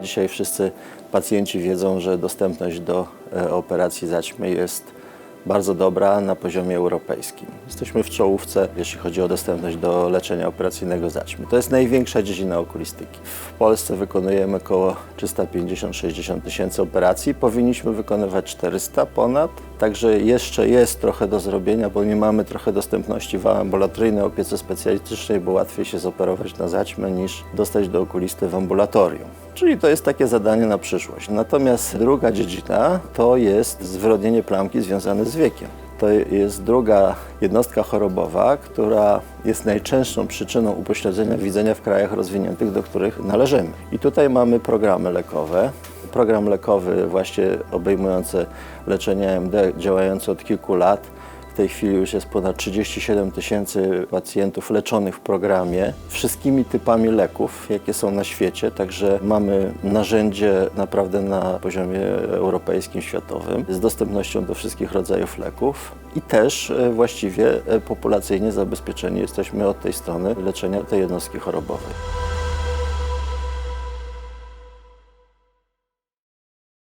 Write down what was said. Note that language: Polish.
Dzisiaj wszyscy pacjenci wiedzą, że dostępność do e, operacji zaćmy jest bardzo dobra na poziomie europejskim. Jesteśmy w czołówce, jeśli chodzi o dostępność do leczenia operacyjnego zaćmy. To jest największa dziedzina okulistyki. W Polsce wykonujemy około 350-60 tysięcy operacji. Powinniśmy wykonywać 400 ponad, także jeszcze jest trochę do zrobienia, bo nie mamy trochę dostępności w ambulatoryjnej opiece specjalistycznej, bo łatwiej się zoperować na zaćmę niż dostać do okulisty w ambulatorium. Czyli to jest takie zadanie na przyszłość. Natomiast druga dziedzina to jest zwyrodnienie plamki związane z wiekiem. To jest druga jednostka chorobowa, która jest najczęstszą przyczyną upośledzenia widzenia w krajach rozwiniętych, do których należymy. I tutaj mamy programy lekowe. Program lekowy właśnie obejmujący leczenie AMD działający od kilku lat. W tej chwili już jest ponad 37 tysięcy pacjentów leczonych w programie wszystkimi typami leków, jakie są na świecie. Także mamy narzędzie naprawdę na poziomie europejskim, światowym, z dostępnością do wszystkich rodzajów leków i też e, właściwie e, populacyjnie zabezpieczeni jesteśmy od tej strony leczenia tej jednostki chorobowej.